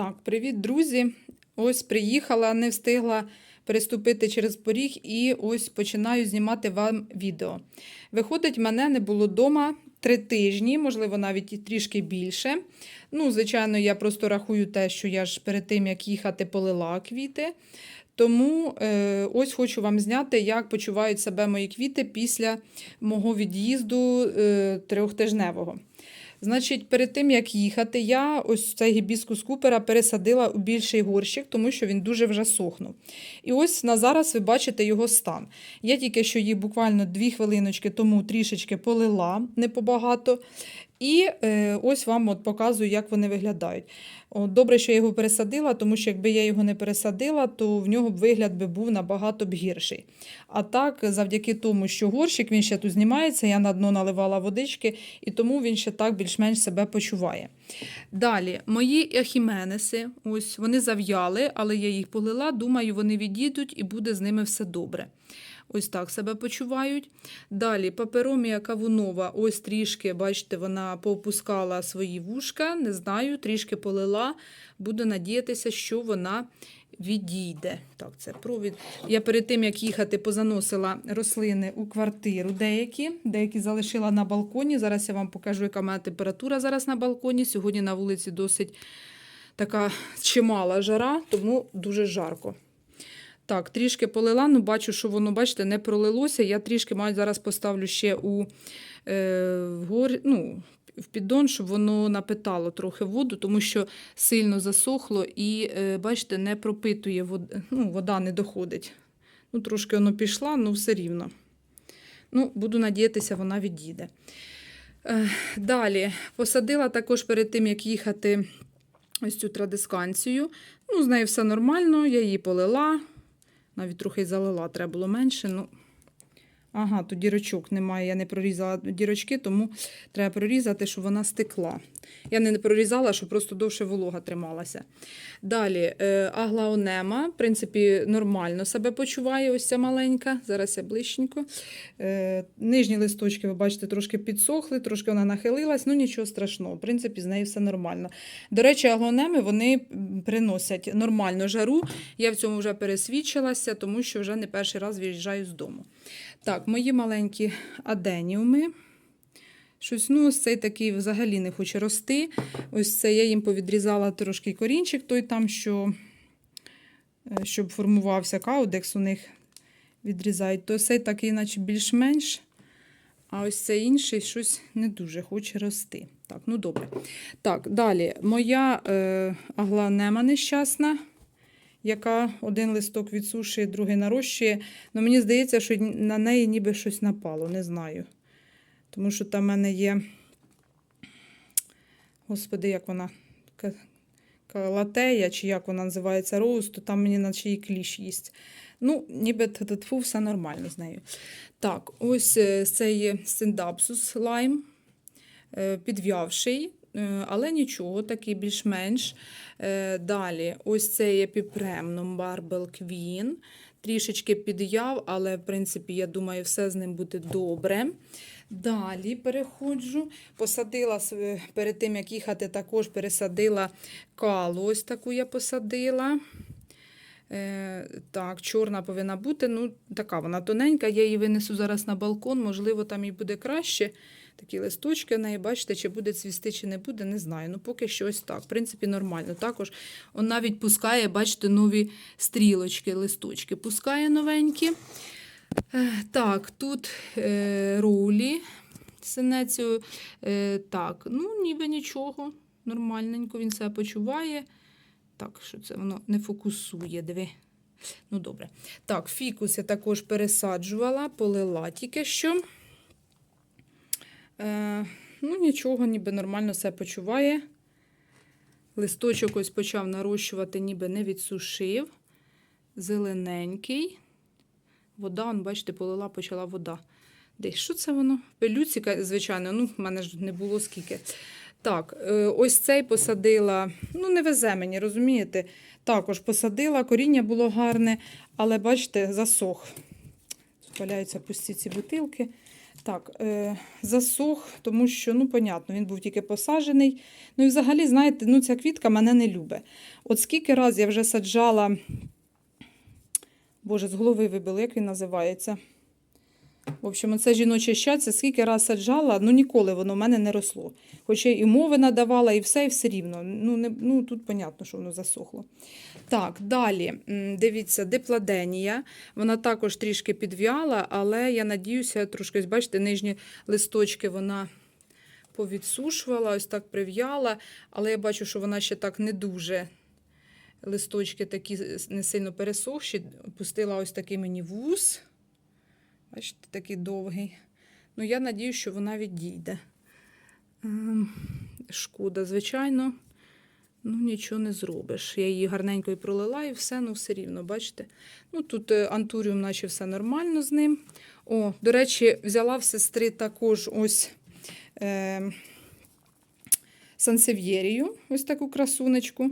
Так, привіт, друзі. Ось приїхала, не встигла переступити через поріг і ось починаю знімати вам відео. Виходить, мене не було вдома три тижні, можливо, навіть і трішки більше. Ну, звичайно, я просто рахую те, що я ж перед тим, як їхати, полила квіти. Тому е, ось хочу вам зняти, як почувають себе мої квіти після мого від'їзду е, трьохтижневого. Значить, перед тим як їхати, я ось цей гібіскус купера пересадила у більший горщик, тому що він дуже вже сохнув. І ось на зараз ви бачите його стан. Я тільки що її буквально дві хвилиночки тому трішечки полила, не побагато. І е, ось вам от показую, як вони виглядають. От, добре, що я його пересадила, тому що якби я його не пересадила, то в нього б вигляд би був набагато б гірший. А так, завдяки тому, що горщик він ще тут знімається, я на дно наливала водички, і тому він ще так більш-менш себе почуває. Далі, мої ехіменеси, ось вони зав'яли, але я їх полила. Думаю, вони відійдуть і буде з ними все добре. Ось так себе почувають. Далі паперомія кавунова, ось трішки, бачите, вона поопускала свої вушка, не знаю, трішки полила. Буду надіятися, що вона відійде. Так, це провід. Я перед тим, як їхати, позаносила рослини у квартиру деякі, деякі залишила на балконі. Зараз я вам покажу, яка мене температура зараз на балконі. Сьогодні на вулиці досить така чимала жара, тому дуже жарко. Так, трішки полила, ну бачу, що воно, бачите, не пролилося. Я трішки маю зараз поставлю ще у е, в гор, ну, в піддон, щоб воно напитало трохи воду, тому що сильно засохло і, е, бачите, не пропитує вода, ну, вода не доходить. Ну, Трошки воно пішла, ну все рівно. Ну, Буду надіятися, вона відійде. Е, далі посадила також перед тим, як їхати ось цю традисканцію. Ну, з нею все нормально, я її полила. Навіть трохи й залила, треба було менше. Ну, ага, тут дірочок немає, я не прорізала дірочки, тому треба прорізати, щоб вона стекла. Я не прорізала, щоб просто довше волога трималася. Далі, е, аглаонема, в принципі, нормально себе почуває, ось ця маленька. Зараз я ближченько. Е, Нижні листочки, ви бачите, трошки підсохли, трошки вона нахилилась, ну нічого страшного. В принципі, з нею все нормально. До речі, аглонеми вони приносять нормальну жару. Я в цьому вже пересвідчилася, тому що вже не перший раз виїжджаю з дому. Так, мої маленькі аденіуми. Щось, ну, ось цей такий взагалі не хоче рости. Ось це я їм повідрізала трошки корінчик, той там, що, е, щоб формувався каудекс, у них відрізають. То цей такий, наче більш-менш. А ось цей інший щось не дуже хоче рости. Так, ну добре. Так, далі. Моя е, агланема нещасна, яка один листок відсушує, другий нарощує. Ну, мені здається, що на неї ніби щось напало, не знаю. Тому що там в мене є. Господи, як вона? Калатея, чи як вона називається роуз, то там мені наче і кліщ їсть. Ну, ніби тфу, все нормально з нею. Так, ось е, це є синдапсус лайм, е, підв'явший, але нічого, такий більш-менш. Е, Далі, ось це є піпремном Барбел Квін. Трішечки під'яв, але, в принципі, я думаю, все з ним буде добре. Далі переходжу. Посадила перед тим, як їхати, також пересадила калу. Ось таку я посадила. Е, так, чорна повинна бути. Ну, така вона тоненька. Я її винесу зараз на балкон, можливо, там і буде краще. Такі листочки в неї, бачите, чи буде цвісти, чи не буде, не знаю. Ну, поки що ось так. В принципі, нормально. Також он навіть пускає, бачите, нові стрілочки, листочки. Пускає новенькі. Е, Так, тут е, рулі синецю. Е, так, ну, ніби нічого. Нормальненько він себе почуває. Так, що це воно не фокусує, диви. Ну, добре. Так, фікус я також пересаджувала, полила тільки що. Е, ну, нічого, ніби нормально себе почуває. Листочок ось почав нарощувати, ніби не відсушив. Зелененький. Вода, он, бачите, полила, почала вода. Десь що це воно? Пелюціка, звичайно, ну, в мене ж не було скільки. Так, е, ось цей посадила. Ну, не везе мені, розумієте? Також посадила, коріння було гарне, але бачите, засох. Тут валяються пусті ці бутилки. Так, е, засох, тому що, ну, понятно, він був тільки посаджений. Ну і взагалі, знаєте, ну, ця квітка мене не любить. От скільки раз я вже саджала, Боже, з голови вибило, як він називається? В общем, це жіноче щастя, скільки раз саджала, ну ніколи воно в мене не росло. Хоча і мови надавала, і все, і все рівно. Ну, не, ну тут понятно, що воно засохло. Так, далі, дивіться, дипладенія. Вона також трішки підв'яла, але я надіюся, трошки, бачите, нижні листочки вона повідсушувала, ось так прив'яла, але я бачу, що вона ще так не дуже. Листочки такі не сильно пересохші. Пустила ось такий мені вуз. Бачите, такий довгий. Ну, я надію, що вона відійде. Ем, Шкода, звичайно. Ну, нічого не зробиш. Я її гарненько і пролила, і все, ну все рівно, бачите. Ну, тут е, антуріум, наче все нормально з ним. О, до речі, взяла в сестри також ось е, сансев'єрію, ось таку красунечку.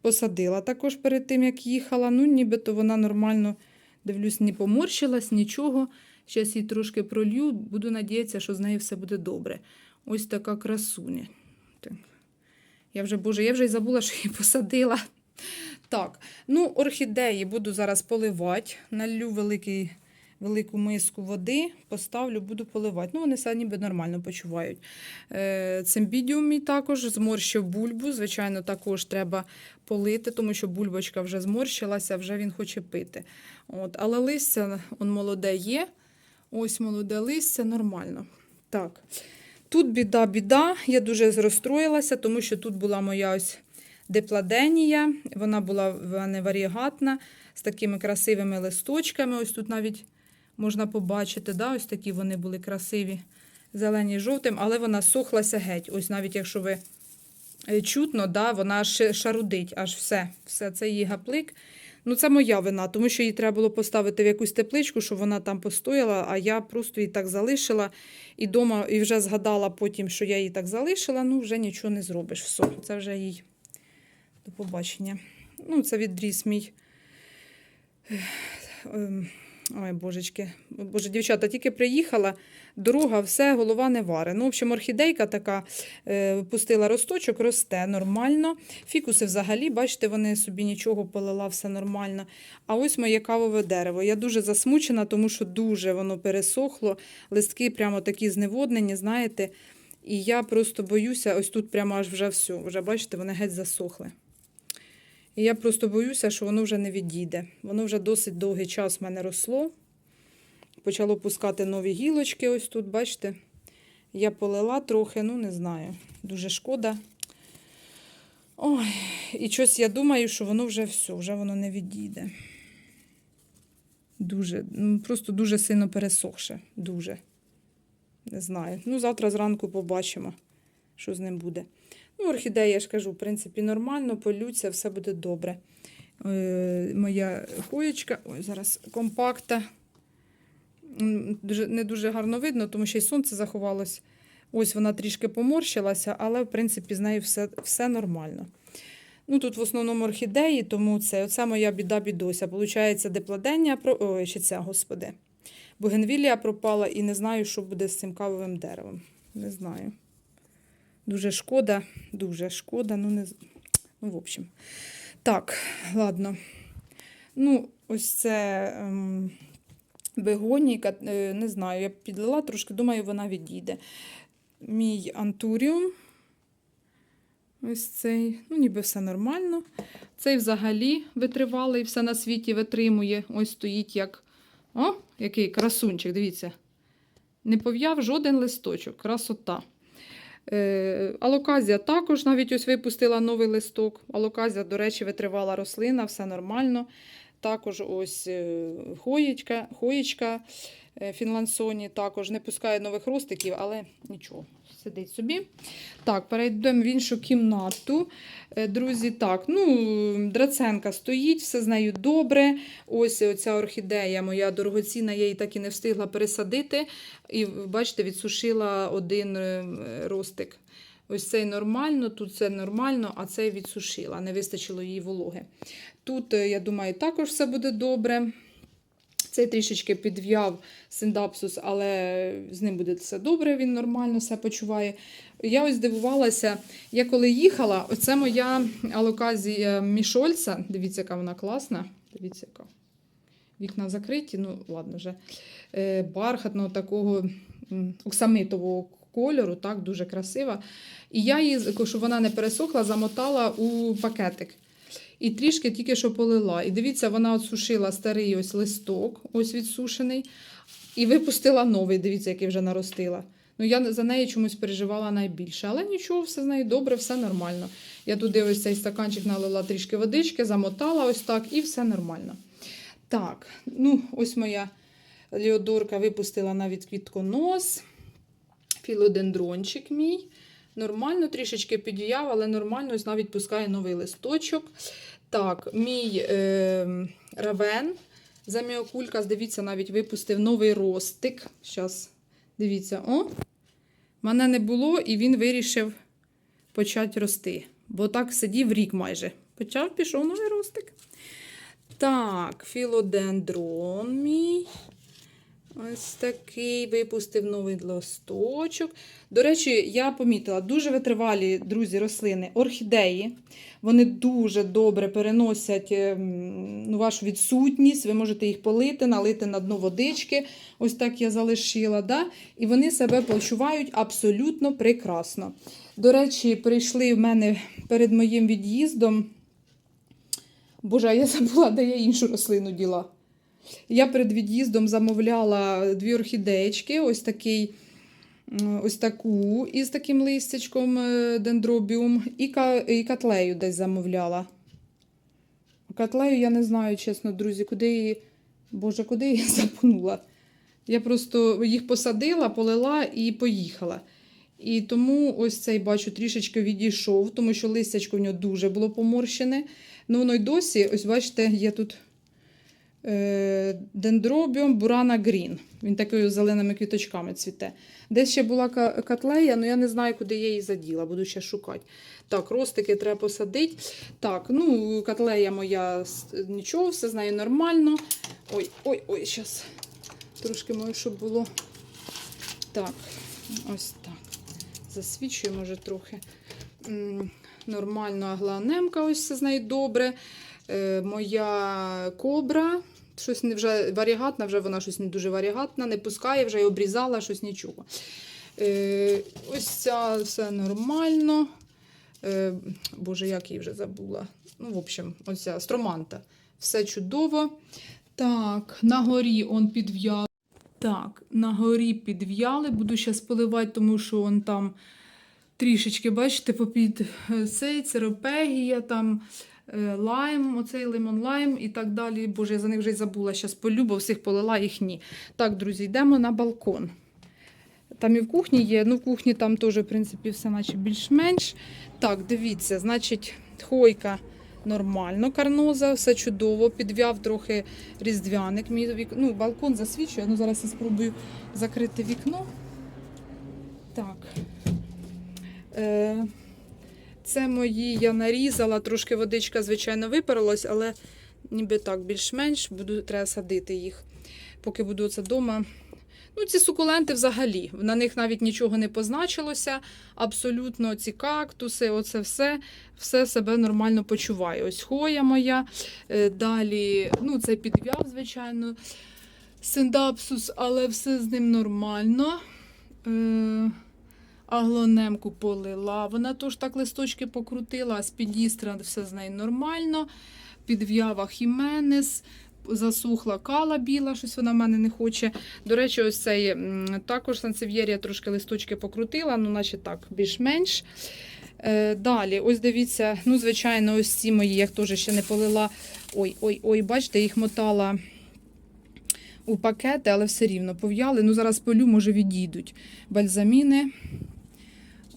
Посадила також перед тим, як їхала. Ну, нібито вона нормально, дивлюсь, не поморщилась, нічого. Зараз її трошки пролью, буду надіятися, що з нею все буде добре. Ось така красуня. Так. Я вже, боже, я вже й забула, що її посадила. Так, ну, орхідеї буду зараз поливати. Налью великий, велику миску води, поставлю, буду поливати. Ну, вони все ніби нормально почувають. Е, Цимбідіум мій також зморщив бульбу. Звичайно, також треба полити, тому що бульбочка вже зморщилася, вже він хоче пити. От, але листя он молоде є. Ось молоде листя, нормально. Так. Тут біда, біда. Я дуже розстроїлася, тому що тут була моя ось дипладенія. Вона була в варігатна, з такими красивими листочками. Ось тут навіть можна побачити, да? ось такі вони були красиві, зелені жовтим, але вона сохлася геть. Ось навіть якщо ви е, чутно, да? вона шарудить, аж все. Все це її гаплик. Ну, це моя вина, тому що її треба було поставити в якусь тепличку, щоб вона там постояла, а я просто її так залишила. І дома, і вже згадала потім, що я її так залишила, ну вже нічого не зробиш. Все, це вже їй до побачення. Ну, це відріз мій. Ой, божечки. Боже, дівчата, тільки приїхала, дорога, все, голова не варе. Ну, в общем, орхідейка така е, пустила росточок, росте нормально. Фікуси взагалі, бачите, вони собі нічого полила, все нормально. А ось моє кавове дерево. Я дуже засмучена, тому що дуже воно пересохло. Листки прямо такі зневоднені, знаєте. І я просто боюся, ось тут прямо аж вже все. Вже бачите, вони геть засохли. І я просто боюся, що воно вже не відійде. Воно вже досить довгий час в мене росло. Почало пускати нові гілочки. Ось тут, бачите. Я полила трохи, ну не знаю. Дуже шкода. Ой, і щось я думаю, що воно вже все, вже воно не відійде. Дуже, ну, просто дуже сильно пересохше. Дуже. Не знаю. Ну, завтра зранку побачимо, що з ним буде. Ну, орхідея, я ж кажу, в принципі, нормально, полються, все буде добре. Е, моя хоєчка, ой, зараз компакта. Дуже, не дуже гарно видно, тому що й сонце заховалось. Ось вона трішки поморщилася, але, в принципі, з нею все, все нормально. Ну, тут в основному орхідеї, тому це оце моя біда бідося. Получається, дипладення, про... ой, ще ця, господи. Бугенвілія пропала і не знаю, що буде з цим кавовим деревом. Не знаю. Дуже шкода, дуже шкода. Ну, не... ну в общем. Так, ладно. Ну, ось це ем, бегоніка, е, не знаю, я підлила трошки, думаю, вона відійде. Мій антуріум. Ось цей, ну, ніби все нормально. Цей взагалі витривалий, все на світі витримує. Ось стоїть як. О, який красунчик, дивіться. Не пов'яв жоден листочок. Красота. Е, алоказія також навіть ось випустила новий листок. Алоказія, до речі, витривала рослина, все нормально. Також ось е, хоєчка, хоєчка фінлансоні також не пускає нових ростиків, але нічого, сидить собі. Так, перейдемо в іншу кімнату. Е, Друзі, так, ну, драценка стоїть, все з нею добре. Ось оця орхідея моя дорогоцінна, я її так і не встигла пересадити. І бачите, відсушила один е, ростик. Ось цей нормально, тут це нормально, а цей відсушила. Не вистачило їй вологи. Тут, е, я думаю, також все буде добре. Цей трішечки підв'яв синдапсус, але з ним буде все добре, він нормально все почуває. Я ось дивувалася, я коли їхала, оце моя алоказія мішольця. Дивіться, яка вона класна. Дивіться, яка. Вікна закриті, ну ладно вже. Е, бархатного такого оксамитового кольору, так, дуже красива. І я її, щоб вона не пересохла, замотала у пакетик. І трішки тільки що полила. І дивіться, вона от сушила старий ось листок, ось відсушений, і випустила новий. Дивіться, який вже наростила. Ну, я за неї чомусь переживала найбільше. Але нічого, все з нею добре, все нормально. Я туди ось цей стаканчик налила трішки водички, замотала ось так, і все нормально. Так, ну, ось моя Леодорка випустила навіть квітконос, філодендрончик мій. Нормально, трішечки підв'яв, але нормально, ось навіть пускає новий листочок. Так, мій е, равен заміокулька, дивіться, навіть випустив новий ростик. Зараз, дивіться, о, мене не було, і він вирішив почати рости. Бо так сидів рік майже. Почав, пішов новий ростик. Так, філодендрон мій. Ось такий випустив новий листочок. До речі, я помітила, дуже витривалі, друзі, рослини, орхідеї. Вони дуже добре переносять ем, ну, вашу відсутність. Ви можете їх полити, налити на дно водички. Ось так я залишила. Да? І вони себе почувають абсолютно прекрасно. До речі, прийшли в мене перед моїм від'їздом. Боже, я забула, де я іншу рослину діла. Я перед від'їздом замовляла дві орхідеєчки, ось такий, ось таку із таким листячком е, дендробіум, і, котлею десь замовляла. Котлею я не знаю, чесно, друзі, куди її. Боже, куди її запнула. Я просто їх посадила, полила і поїхала. І тому ось цей бачу трішечки відійшов, тому що листячко в нього дуже було поморщене. Ну, воно й досі, ось бачите, є тут дендробіум бурана грін. Він такою зеленими квіточками цвіте. Десь ще була котлея, але я не знаю, куди я її заділа, буду ще шукати. Так, ростики треба посадити. Так, ну, котлея моя нічого, все з нею нормально. Ой, ой, ой, зараз трошки маю, щоб було. Так, ось так. Засвічую, може, трохи. Нормально агланемка, ось все з нею добре. Е, моя кобра, щось не вже варігатна, вже вона щось не дуже варігатна, не пускає, вже й обрізала, щось нічого. Е, ось ця все нормально. Е, Боже, як її вже забула. Ну, в общем, оця строманта. Все чудово. Так, на горі он підв'яли. Так, на горі підв'яли. Буду зараз поливати, тому що он там трішечки, бачите, попід е, цей церопегія, там лайм, оцей лимон лайм і так далі. Боже, я за них вже й забула. Зараз полю, бо всіх полила їх ні. Так, друзі, йдемо на балкон. Там і в кухні є, ну в кухні там теж, в принципі, все наче більш-менш. Так, дивіться, значить, хойка нормально, карноза, все чудово, підв'яв трохи різдвяник. Мій вік... ну, балкон засвічує. Ну, зараз я спробую закрити вікно. Так. Е, це мої я нарізала, трошки водичка, звичайно, випарилась, але ніби так, більш-менш буду, треба садити їх, поки буду це вдома. Ну, ці сукуленти взагалі, на них навіть нічого не позначилося. Абсолютно ці кактуси, оце все, все себе нормально почуває. Ось хоя моя. е, Далі, ну, це підв'яв, звичайно, синдапсус, але все з ним нормально. Аглонемку полила. Вона теж так листочки покрутила, а з підістра все з нею нормально. Підв'ява хіменес, засухла кала біла, щось вона в мене не хоче. До речі, ось цей також сансев'єрія трошки листочки покрутила, ну, наче так, більш-менш. Е, далі, ось дивіться, ну, звичайно, ось ці мої, я теж ще не полила. Ой, ой, ой, бачите, їх мотала у пакети, але все рівно пов'яли. Ну, зараз полю, може, відійдуть. Бальзаміни.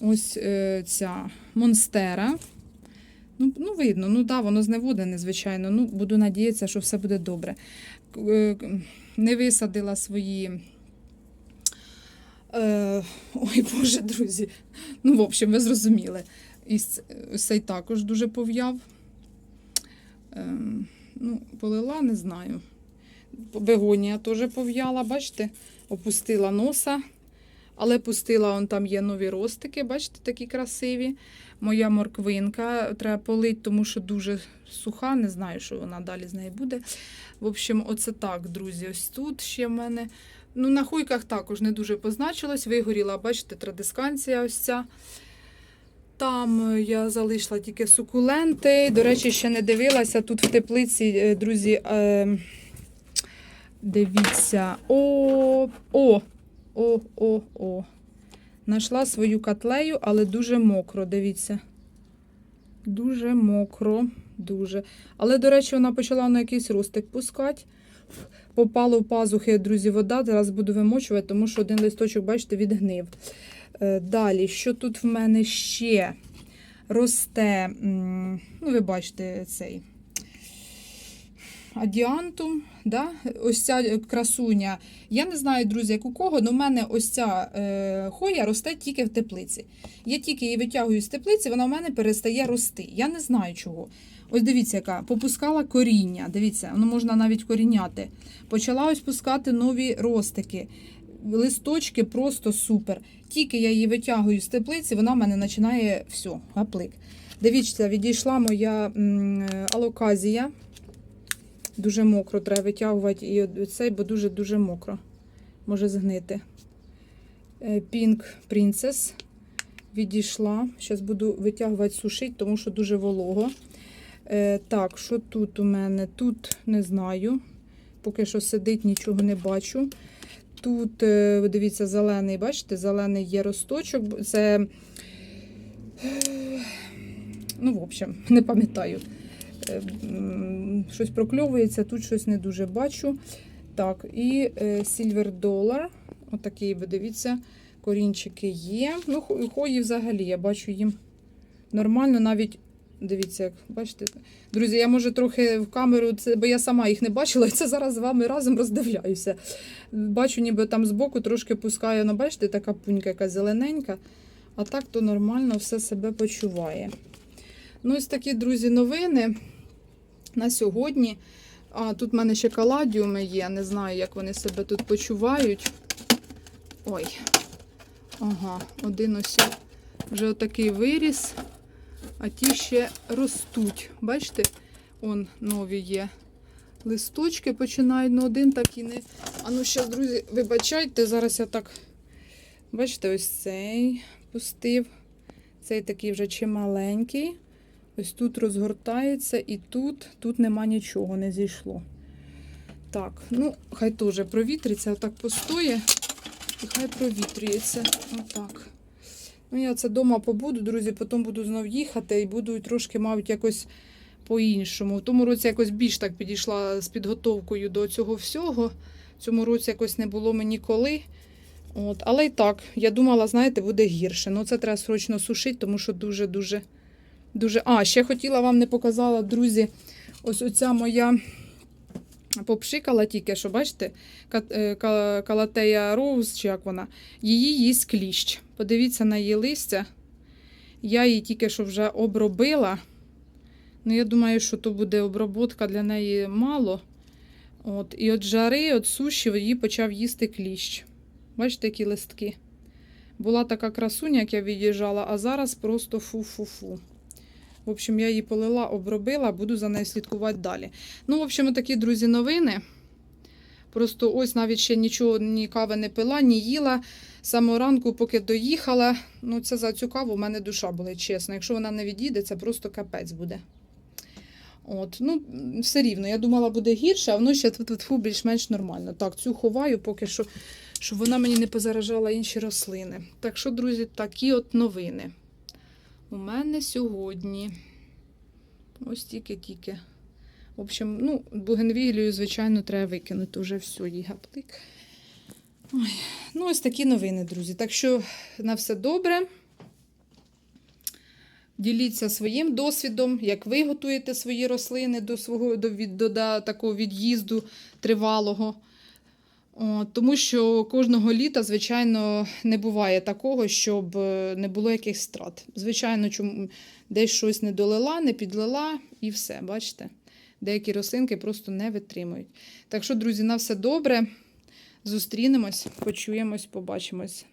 Ось е, ця монстера. Ну, ну, видно, ну да, воно зневодене, звичайно. Ну, буду надіятися, що все буде добре. Е, Не висадила свої. Е, ой, Боже, друзі. Ну, в общем, ви зрозуміли. І цей також дуже пов'яв. Е, ну, полила, не знаю. Бегонія теж пов'яла, бачите, опустила носа. Але пустила, он там є нові ростики, бачите, такі красиві. Моя морквинка треба полити, тому що дуже суха, не знаю, що вона далі з нею буде. В общем, оце так, друзі. Ось тут ще в мене. Ну, на хуйках також не дуже позначилось. Вигоріла, бачите, традисканція ось ця. Там е, я залишила тільки сукуленти. До речі, ще не дивилася. Тут в теплиці, е, друзі, е, дивіться. О, о, о, о, о. Нашла свою котлею, але дуже мокро, дивіться. Дуже мокро, дуже. Але, до речі, вона почала на якийсь ростик пускати. Попало в пазухи, друзі, вода. Зараз буду вимочувати, тому що один листочок, бачите, відгнив. Е, Далі, що тут в мене ще росте? Ну, ви бачите цей адіантум. Да? Ось ця красуня. Я не знаю, друзі, як у кого, але в мене ось ця е, хоя росте тільки в теплиці. Я тільки її витягую з теплиці, вона в мене перестає рости. Я не знаю чого. Ось дивіться, яка попускала коріння. Дивіться, воно можна навіть коріняти. Почала ось пускати нові ростики. Листочки просто супер. Тільки я її витягую з теплиці, вона в мене починає все, гаплик. Дивіться, відійшла моя м, алоказія. Дуже мокро треба витягувати і цей, бо дуже-дуже мокро. Може згнити. Е, Pink Princess відійшла. Зараз буду витягувати сушити, тому що дуже волого. Е, Так, що тут у мене? Тут не знаю. Поки що сидить, нічого не бачу. Тут, е, дивіться, зелений, бачите, зелений є росточок. Це, ну, в общем, не пам'ятаю. Е, Щось прокльовується, тут щось не дуже бачу. Так, і е, Silver Dollar. Отакі, ви дивіться, корінчики є. Ну, хої взагалі, я бачу їм нормально, навіть. Дивіться, як бачите. Друзі, я може трохи в камеру, це, бо я сама їх не бачила, і це зараз з вами разом роздивляюся. Бачу, ніби там збоку трошки пускає, ну, бачите, така пунька, яка зелененька. А так то нормально все себе почуває. Ну, ось такі, друзі, новини на сьогодні. А, тут в мене ще каладіуми є. Не знаю, як вони себе тут почувають. Ой. Ага, один ось вже отакий виріс, а ті ще ростуть. Бачите, он нові є. Листочки починають, ну один так і не. А ну ще, друзі, вибачайте, зараз я так. Бачите, ось цей пустив. Цей такий вже чималенький. Ось тут розгортається і тут, тут нема нічого, не зійшло. Так, ну, хай теж провітриться, отак постоє і хай провітрюється. Отак. Ну, я це вдома побуду, друзі, потім буду знов їхати і буду трошки, мабуть, якось по-іншому. В тому році якось більш так підійшла з підготовкою до цього всього. В цьому році якось не було мені коли. От, але і так, я думала, знаєте, буде гірше. Ну, це треба срочно сушити, тому що дуже-дуже. Дуже. А, ще хотіла вам не показала, друзі, ось оця моя попшикала тільки, що бачите, е, ка- калатея роуз, чи як вона, її їсть кліщ. Подивіться на її листя. Я її тільки що вже обробила. Ну, я думаю, що то буде оброботка для неї мало. От, і от жари, от суші її почав їсти кліщ. Бачите, які листки. Була така красуня, як я від'їжджала, а зараз просто фу-фу-фу. В общем, я її полила, обробила, буду за нею слідкувати далі. Ну, в общем, такі, друзі, новини. Просто ось навіть ще нічого, ні кави не пила, ні їла. Самого ранку, поки доїхала, ну це за цю каву в мене душа була, чесно. Якщо вона не відійде, це просто капець буде. От, ну, все рівно. Я думала, буде гірше, а воно ще тут більш-менш нормально. Так, цю ховаю поки що, щоб вона мені не позаражала інші рослини. Так що, друзі, такі от новини. У мене сьогодні. Ось тільки-тільки. В общем, ну, бугенвілію, звичайно, треба викинути вже все, їй гаплик. Ой. Ну, ось такі новини, друзі. Так що на все добре. Діліться своїм досвідом, як ви готуєте свої рослини до свого до, від, до, до такого від'їзду тривалого. Тому що кожного літа, звичайно, не буває такого, щоб е, не було якихось страт. Звичайно, чому десь щось не долила, не підлила і все, бачите? Деякі рослинки просто не витримують. Так що, друзі, на все добре. Зустрінемось, почуємось, побачимось.